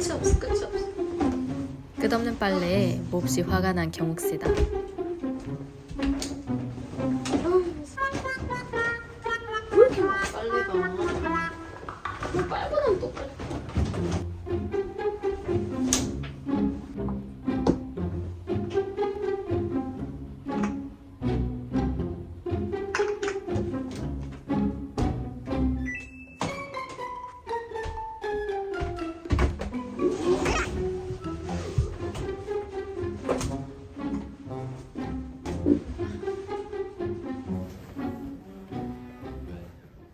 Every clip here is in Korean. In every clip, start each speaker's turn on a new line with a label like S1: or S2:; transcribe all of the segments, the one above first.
S1: 끝이 없어 끝이 없어 끝없는 빨래에 몹시 화가 난 경욱씨다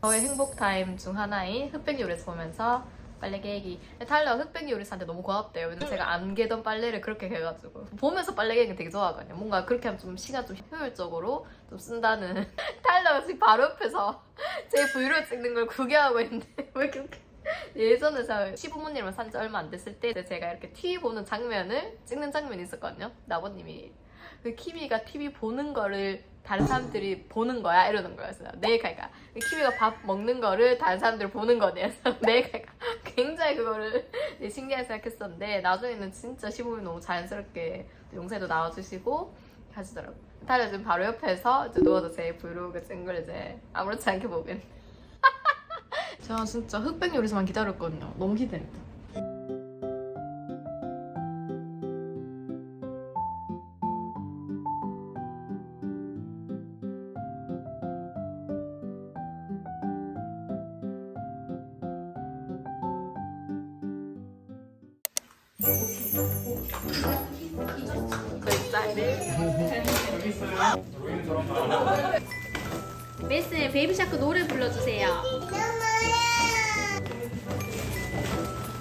S1: 저의 행복 타임 중 하나인 흑백 요리사 보면서 빨래 개기. 달러 흑백 요리사한테 너무 고맙대요. 왜냐면 제가 안 개던 빨래를 그렇게 개가지고 보면서 빨래 개기 되게 좋아하거든요. 뭔가 그렇게 하면 좀 시간 좀 효율적으로 좀 쓴다는. 달러가 지금 바로 옆에서 제 브이로그 찍는 걸 구경하고 있는데 왜 그렇게 예전에 제가 시부모님을 산 지 얼마 안 됐을 때 제가 이렇게 TV 보는 장면을 찍는 장면이 있었거든요. 나버님이 그 키미가 TV 보는 거를 다른 사람들이 보는 거야 이러는 거였어요. 내가 그러니까 키미가 밥 먹는 거를 다른 사람들이 보는 거네. 내가 그러니까 굉장히 그거를 신기하게 생각했었는데 나중에는 진짜 시부모님 너무 자연스럽게 영상에도 나와주시고 하시더라고. 다들 지금 바로 옆에서 이제 누워서 제 브이로그 걸 이제 아무렇지 않게 보고 있는. 제가 진짜 흑백 요리사만 기다렸거든요. 너무 기대했다.
S2: 메스 베이비샤크 노래 불러주세요.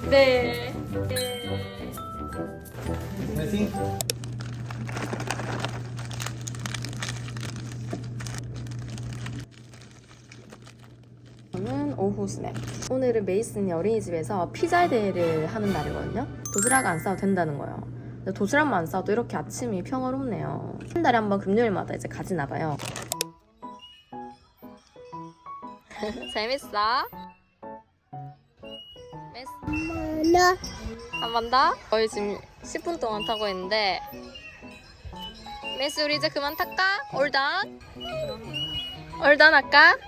S1: 네. 네.
S3: Assim?
S1: 저는 오후 스낵. 오늘은 메이슨이 어린이집에서 피자 대회를 하는 날이거든요. 도시락 안 싸도 된다는 거예요. 도시락만 안 싸도 이렇게 아침이 평화롭네요. 한 달에 한 번 금요일마다 이제 가지나 봐요. 재밌어? 메스 한번 더? 거의 지금 10분 동안 타고 있는데 메스 우리 이제 그만 탈까? 올단? 올단 할까?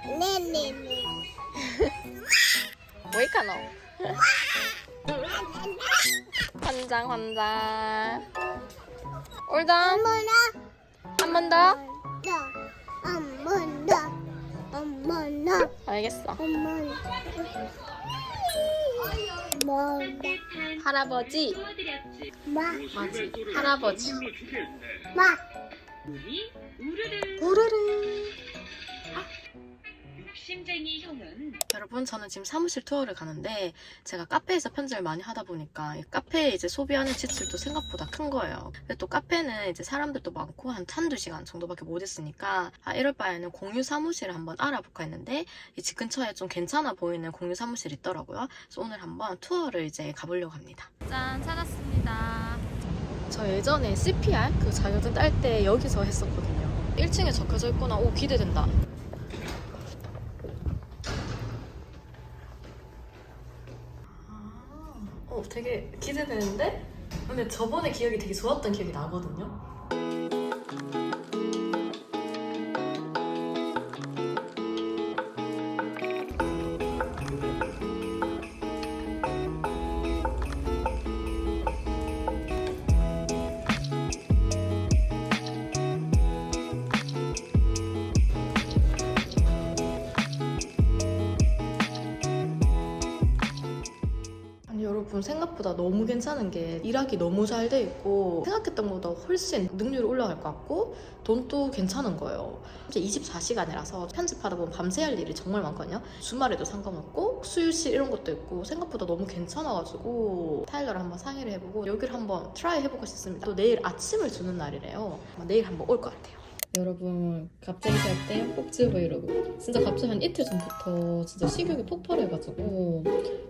S1: 뭐이카노? 환장 환장. 올단 한번 더? 알겠어. 할아버지. 맞지 할아버지. 우르르.
S4: 욕심쟁이 형은
S1: 여러분 저는 지금 사무실 투어를 가는데 제가 카페에서 편집을 많이 하다 보니까 이 카페에 이제 소비하는 지출도 생각보다 큰 거예요. 근데 또 카페는 이제 사람들도 많고 한 한두 시간 정도밖에 못 있으니까 아 이럴 바에는 공유 사무실을 한번 알아볼까 했는데 이 집 근처에 좀 괜찮아 보이는 공유 사무실이 있더라고요. 그래서 오늘 한번 투어를 이제 가보려고 합니다. 짠 찾았습니다. 저 예전에 CPR 그 자격증 딸 때 여기서 했었거든요. 1층에 적혀져 있구나. 오 기대된다. 어, 되게 기대되는데? 근데 저번에 기억이 되게 좋았던 기억이 나거든요. 생각보다 너무 괜찮은 게 일하기 너무 잘 돼 있고 생각했던 것보다 훨씬 능률이 올라갈 것 같고 돈도 괜찮은 거예요. 이제 24시간이라서 편집하다 보면 밤새 할 일이 정말 많거든요. 주말에도 상관없고 수유실 이런 것도 있고 생각보다 너무 괜찮아가지고 타일러를 한번 상의를 해보고 여기를 한번 트라이 해보고 싶습니다. 또 내일 아침을 주는 날이래요. 내일 한번 올 것 같아요. 여러분 갑자기 살 때 꼭지 브이로그 진짜 갑자기 한 이틀 전부터 진짜 식욕이 폭발해가지고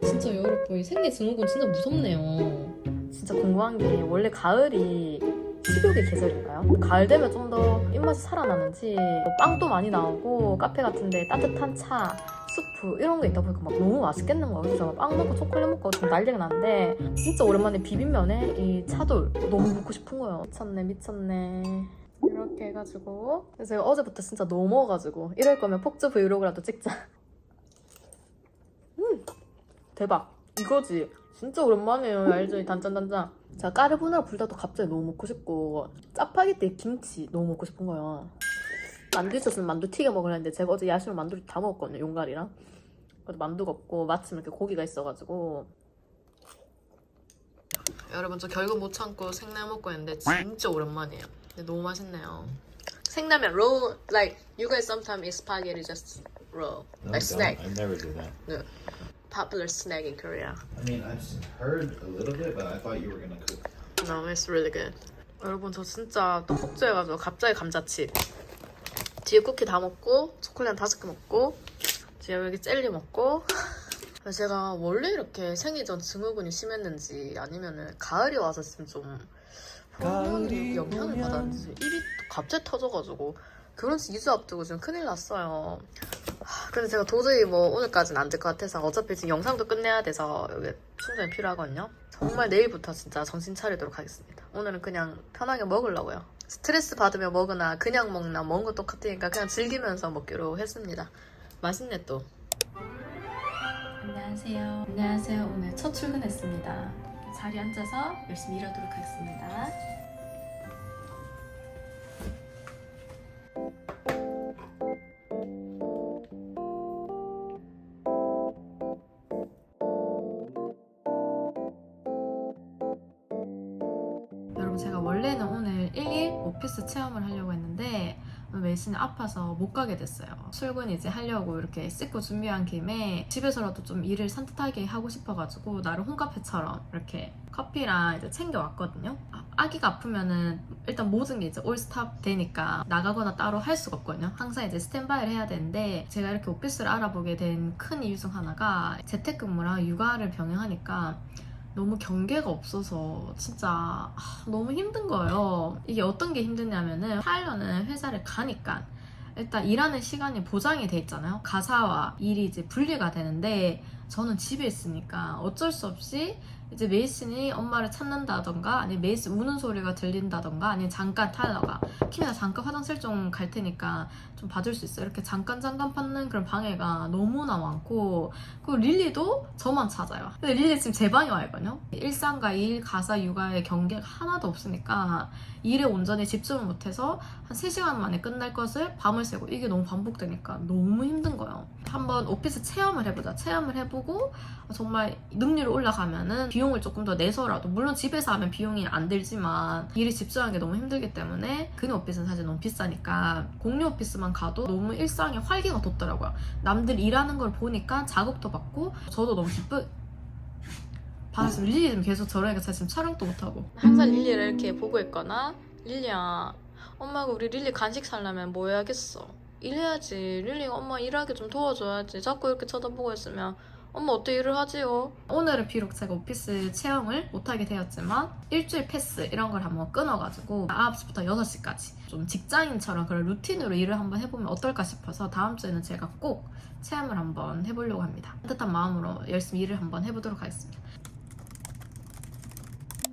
S1: 진짜 여러분 이 생리 증후군 진짜 무섭네요 진짜 궁금한 게 원래 가을이 식욕의 계절인가요? 가을 되면 좀 더 입맛이 살아나는지 뭐 빵도 많이 나오고 카페 같은데 따뜻한 차, 스프 이런 게 있다 보니까 막 너무 맛있겠는 거예요. 그래서 빵 먹고 초콜릿 먹고 좀 난리가 났는데 진짜 오랜만에 비빔면에 이 차돌 너무 먹고 싶은 거예요. 미쳤네 미쳤네. 이렇게 해가지고 제가 어제부터 진짜 너무 먹어가지고 이럴 거면 폭주 브이로그라도 찍자. 음 대박 이거지. 진짜 오랜만이에요 알죠 이 단짠단짠. 제가 까르보나라 불다도 갑자기 너무 먹고 싶고 짜파게티 김치 너무 먹고 싶은 거예요. 만두 있었으면 만두 튀겨 먹으려 했는데 제가 어제 야식으로 만두를 다 먹었거든요 용갈이랑 그래도 만두가 없고 마침 이렇게 고기가 있어가지고 여러분 저 결국 못 참고 생라면 먹고 있는데 진짜 오랜만이에요 너무 맛있네요 생라면 roll like you guys sometimes eat spaghetti just roll
S3: No,
S1: like
S3: don't.
S1: snack
S3: I never do that.
S1: popular snack in Korea
S3: I mean, I've heard a little bit, but I thought you were gonna cook.
S1: No, it's really good. 여러분 저 진짜 또 폭주해가지고 갑자기 감자칩 뒤에 쿠키 다 먹고 초콜릿 다섯 개 먹고 뒤에 여기 젤리 먹고 제가 원래 이렇게 생리 전 증후군이 심했는지 아니면은 가을이 와서 지금 좀 호르몬 영향을 받았는지 입이 또 갑자기 터져가지고 결혼식 2주 앞두고 지금 큰일 났어요. 하, 근데 제가 도저히 뭐 오늘까지는 안 될 것 같아서 어차피 지금 영상도 끝내야 돼서 여기 충전이 필요하거든요. 정말 내일부터 진짜 정신 차리도록 하겠습니다. 오늘은 그냥 편하게 먹으려고요. 스트레스 받으며 먹으나 그냥 먹나 먹은 거 똑같으니까 그냥 즐기면서 먹기로 했습니다. 맛있네 또. 안녕하세요. 안녕하세요. 오늘 첫 출근했습니다. 자리에 앉아서 열심히 일하도록 하겠습니다. 메이슨이 아파서 못 가게 됐어요. 출근 이제 하려고 이렇게 씻고 준비한 김에 집에서라도 좀 일을 산뜻하게 하고 싶어가지고 나름 홈카페처럼 이렇게 커피랑 이제 챙겨왔거든요. 아, 아기가 아프면은 일단 모든 게 이제 올스탑 되니까 나가거나 따로 할 수가 없거든요. 항상 이제 스탠바이를 해야 되는데 제가 이렇게 오피스를 알아보게 된 큰 이유 중 하나가 재택근무랑 육아를 병행하니까 너무 경계가 없어서 진짜 아, 너무 힘든 거예요. 이게 어떤 게 힘드냐면은 타일러는 회사를 가니까 일단 일하는 시간이 보장이 돼 있잖아요. 가사와 일이 이제 분리가 되는데 저는 집에 있으니까 어쩔 수 없이 이제 메이슨이 엄마를 찾는다던가 아니면 메이슨 우는 소리가 들린다던가 아니면 잠깐 타일러가 키미나 잠깐 화장실 좀 갈 테니까 좀 봐줄 수 있어 이렇게 잠깐 잠깐 받는 그런 방해가 너무나 많고 그리고 릴리도 저만 찾아요. 근데 릴리 지금 제 방에 와 있거든요. 일상과 일, 가사, 육아의 경계가 하나도 없으니까 일에 온전히 집중을 못해서 한 3시간 만에 끝날 것을 밤을 새고 이게 너무 반복되니까 너무 힘든 거예요. 한번 오피스 체험을 해보자. 체험을 해보고 정말 능률이 올라가면은 비용을 조금 더 내서라도 물론 집에서 하면 비용이 안 들지만 일에 집중하는 게 너무 힘들기 때문에 그네 오피스는 사실 너무 비싸니까 공유 오피스만 가도 너무 일상에 활기가 돋더라고요. 남들 일하는 걸 보니까 자극도 받고 저도 너무 기쁘 받았으면 릴리 지금 계속 저러니까 제가 지금 촬영도 못하고. 항상 릴리를 이렇게 보고 있거나 릴리야 엄마가 우리 릴리 간식 살려면 뭐 해야겠어? 일해야지. 릴리가 엄마 일하게 좀 도와줘야지. 자꾸 이렇게 쳐다보고 있으면 엄마 어때 일을 하지요? 오늘은 비록 제가 오피스 체험을 못하게 되었지만 일주일 패스 이런 걸 한번 끊어가지고 9시부터 6시까지 좀 직장인처럼 그런 루틴으로 일을 한번 해보면 어떨까 싶어서 다음 주에는 제가 꼭 체험을 한번 해보려고 합니다. 따뜻한 마음으로 열심히 일을 한번 해보도록 하겠습니다.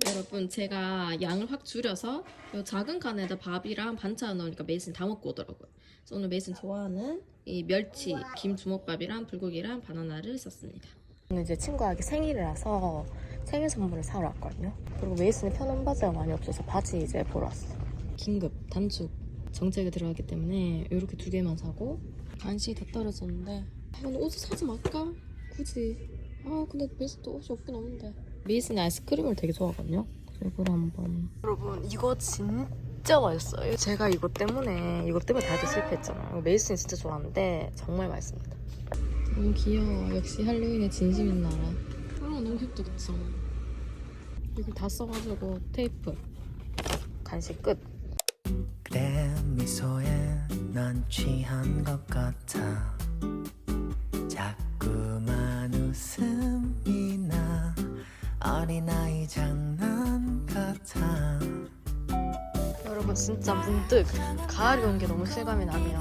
S1: 여러분 제가 양을 확 줄여서 이 작은 칸에다 밥이랑 반찬 넣으니까 메이슨 다 먹고 오더라고요. 그래서 오늘 메이슨 좋아하는 이 멸치 김 주먹밥이랑 불고기랑 바나나를 썼습니다. 오늘 이제 친구에게 생일이라서 생일 선물을 사러 왔거든요. 그리고 메이슨이 편한 바지가 많이 없어서 바지 이제 보러 왔어. 긴급 단축 정책이 들어가기 때문에 이렇게 두 개만 사고 간식이 다 떨어졌는데 아, 근데 옷을 사지 말까? 굳이 아 근데 메이슨도 옷이 없긴 없는데 메이슨이 아이스크림을 되게 좋아하거든요. 이걸 한번 여러분 이거 진 짜 맛있어요. 제가 이것 때문에 이것 때문에 다이어트 실패했잖아요. 메이슨이 진짜 좋아하는데 정말 맛있습니다. 너무 귀여워. 역시 할로윈의 진심인 나라. 아 너무 귀엽다 그쵸? 이걸 다 써가지고 테이프 간식 끝.
S4: 내 미소에 난 취한 것 같아
S1: 진짜 문득 가을이 온 게 너무 실감이 나네요.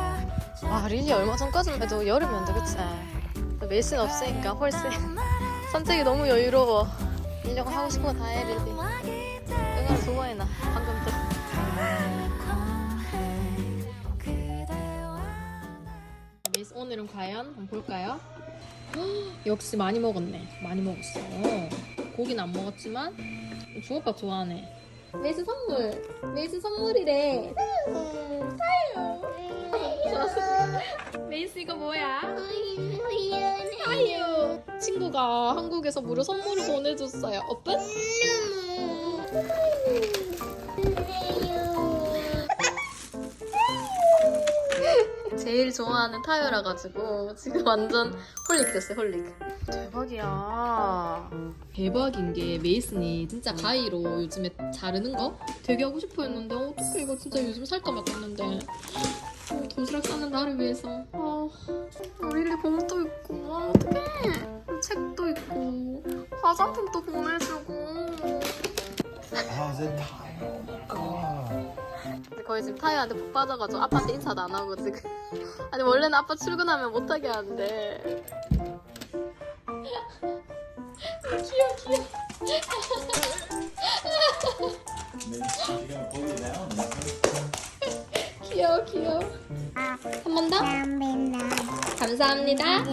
S1: 와 릴리 얼마 전까지만 해도 여름이었는데 그치? 메이스는 없으니까 훨씬 선택이 너무 여유로워. 이려고 하고 싶은 거 다 해, 릴리. 응아를 두 번이나 방금 또. 메이스 오늘은 과연 한번 볼까요? 역시 많이 먹었네. 많이 먹었어. 고기는 안 먹었지만 중오빠 좋아하네. 메이스 선물. 메이스 선물이래. 타요. 메이스 이거 뭐야? 타요. 친구가 한국에서 무료 선물을 보내줬어요. 오픈? 제일 좋아하는 타요라 가지고 지금 완전 홀릭 됐어요 홀릭. 대박이야. 대박인 게 메이슨이 진짜 가위로 요즘에 자르는 거? 되게 하고 싶어 했는데 어떡해 이거 진짜 요즘 살까 말까 했는데. 어, 도시락 싸는 나를 위해서. 아 릴리 봉도 있고. 아 어떡해. 책도 있고. 화장품도 보내주고.
S3: time? Oh god.
S1: 근데 거의 지금 타이한테 푹 빠져가지고 아빠한테 인사도 안 하고 지금. 아니 원래는 아빠 출근하면 못하게 하는데. 귀여워 귀여워? 귀여워 귀여워 한 번 더? 감사합니다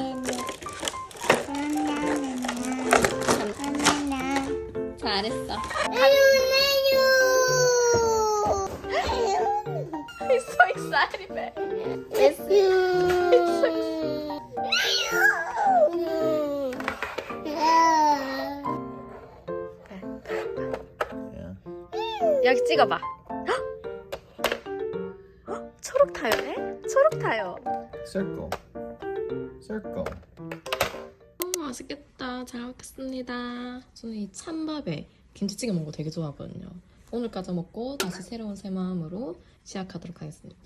S1: 여기 찍어봐. 헉! 초록 타요네? 초록 타요.
S3: Circle. Circle.
S1: 어, 맛있겠다. 잘 먹겠습니다. 저는 이 찬밥에 김치찌개 먹는 거 되게 좋아하거든요. 오늘 까지 먹고 다시 새로운 새 마음으로 시작하도록 하겠습니다.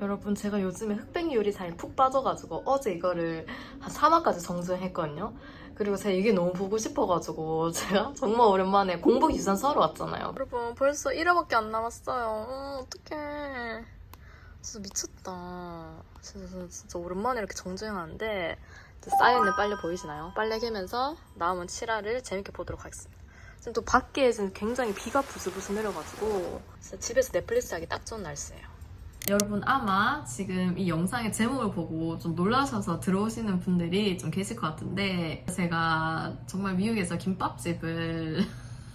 S1: 여러분 제가 요즘에 흑백 요리사에 푹 빠져가지고 어제 이거를 한 3화까지 정주행했거든요. 그리고 제가 이게 너무 보고 싶어가지고 제가 정말 오랜만에 공복 유산 서러 왔잖아요. 여러분 벌써 1화밖에 안 남았어요. 어, 어떡해. 진짜 미쳤다. 진짜, 진짜, 오랜만에 이렇게 정주행하는데 쌓여있는 빨래 보이시나요? 빨래 개면서 남은 7화를 재밌게 보도록 하겠습니다. 지금 또 밖에 지금 굉장히 비가 부슬부슬 내려가지고 집에서 넷플릭스 하기 딱 좋은 날씨예요. 여러분 아마 지금 이 영상의 제목을 보고 좀 놀라셔서 들어오시는 분들이 좀 계실 것 같은데 제가 정말 미국에서 김밥집을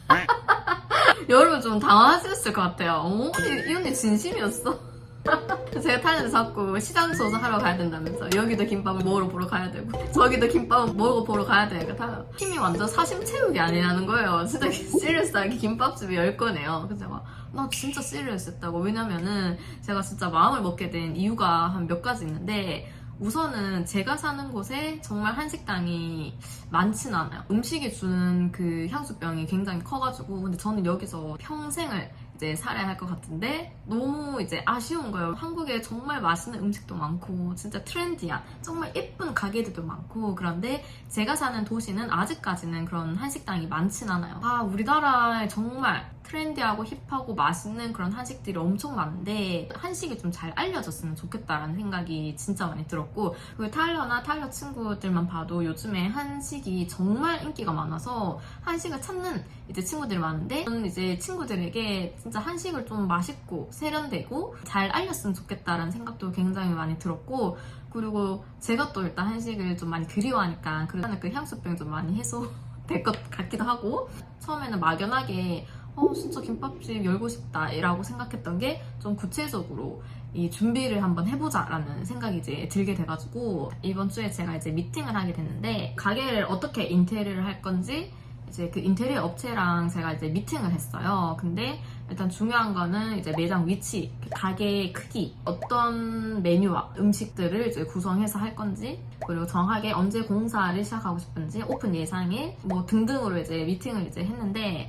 S1: 여러분 좀 당황하셨을 것 같아요. 어? 이, 이 언니 진심이었어? 제가 타는데 자꾸 시장 조사 하러 가야 된다면서 여기도 김밥을 먹으러 보러 가야 되고 저기도 김밥을 먹으러 보러 가야 되니까 다 힘이 완전 사심 채우기 아니라는 거예요. 진짜 시리어스하게 김밥집이 열 거네요. 그래서 제가 나 진짜 시리어스했다고. 왜냐면은 제가 진짜 마음을 먹게 된 이유가 한 몇 가지 있는데 우선은 제가 사는 곳에 정말 한식당이 많진 않아요. 음식이 주는 그 향수병이 굉장히 커가지고 근데 저는 여기서 평생을 이제 살아야 할 것 같은데 너무 이제 아쉬운 거예요. 한국에 정말 맛있는 음식도 많고 진짜 트렌디한 정말 예쁜 가게들도 많고 그런데 제가 사는 도시는 아직까지는 그런 한식당이 많진 않아요. 아 우리나라에 정말 트렌디하고 힙하고 맛있는 그런 한식들이 엄청 많은데 한식이 좀 잘 알려졌으면 좋겠다라는 생각이 진짜 많이 들었고 그리고 타일러나 타일러 친구들만 봐도 요즘에 한식이 정말 인기가 많아서 한식을 찾는 이제 친구들이 많은데 저는 이제 친구들에게 진짜 한식을 좀 맛있고 세련되고 잘 알렸으면 좋겠다라는 생각도 굉장히 많이 들었고 그리고 제가 또 일단 한식을 좀 많이 그리워하니까 그러는 그 향수병 좀 많이 해소 될 것 같기도 하고 처음에는 막연하게 어 진짜 김밥집 열고 싶다라고 생각했던 게 좀 구체적으로 이 준비를 한번 해보자라는 생각이 이제 들게 돼가지고 이번 주에 제가 이제 미팅을 하게 됐는데 가게를 어떻게 인테리어를 할 건지 이제 그 인테리어 업체랑 제가 이제 미팅을 했어요. 근데 일단 중요한 거는 이제 매장 위치, 그 가게의 크기, 어떤 메뉴와 음식들을 이제 구성해서 할 건지, 그리고 정확하게 언제 공사를 시작하고 싶은지, 오픈 예상일, 뭐 등등으로 이제 미팅을 이제 했는데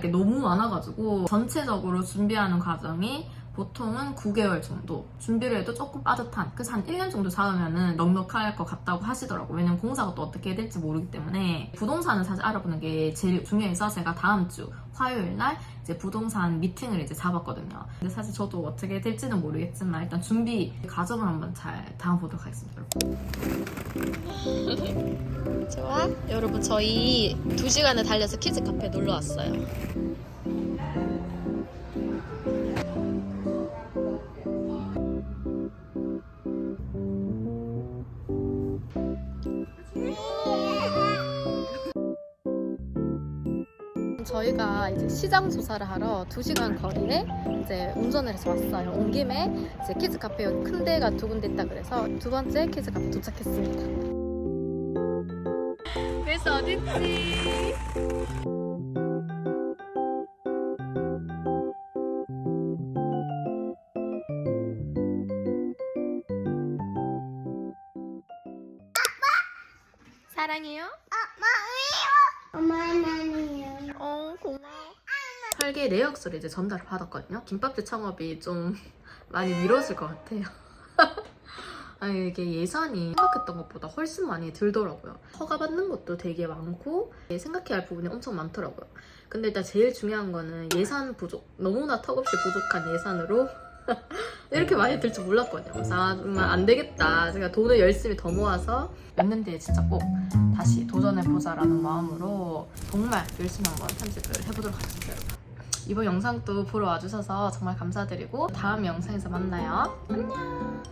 S1: 게 너무 많아가지고 전체적으로 준비하는 과정이 보통은 9개월 정도 준비를 해도 조금 빠듯한 그래서 한 1년 정도 잡으면은 넉넉할 것 같다고 하시더라고요 왜냐면 공사가 또 어떻게 될지 모르기 때문에 부동산을 사실 알아보는 게 제일 중요해서 제가 다음 주 화요일 날 이제 부동산 미팅을 이제 잡았거든요 근데 사실 저도 어떻게 될지는 모르겠지만 일단 준비 과정을 한번 잘 담아보도록 하겠습니다 여러분.
S5: 좋아? 여러분 저희 2시간을 달려서 키즈 카페 놀러 왔어요. 이제 시장 조사를 하러 2시간 거리에 이제 운전을 해서 왔어요. 온 김에 이제 키즈 카페 여기 큰 데가 두 군데 있다 그래서 두 번째 키즈 카페 도착했습니다. 그래서 어딨지?
S1: 내역서를 이제 전달을 받았거든요. 김밥집 창업이 좀 많이 미뤄질 것 같아요. 아니 이게 예산이 생각했던 것보다 훨씬 많이 들더라고요. 허가 받는 것도 되게 많고 생각해야 할 부분이 엄청 많더라고요. 근데 일단 제일 중요한 거는 예산 부족. 너무나 턱없이 부족한 예산으로 이렇게 많이 들 줄 몰랐거든요. 그래서 아, 정말 안 되겠다. 제가 돈을 열심히 더 모아서 뒤에 진짜 꼭 다시 도전해보자라는 마음으로 정말 열심히 한번 편집을 해보도록 하겠습니다. 이번 영상도 보러 와주셔서 정말 감사드리고 다음 영상에서 만나요. 안녕.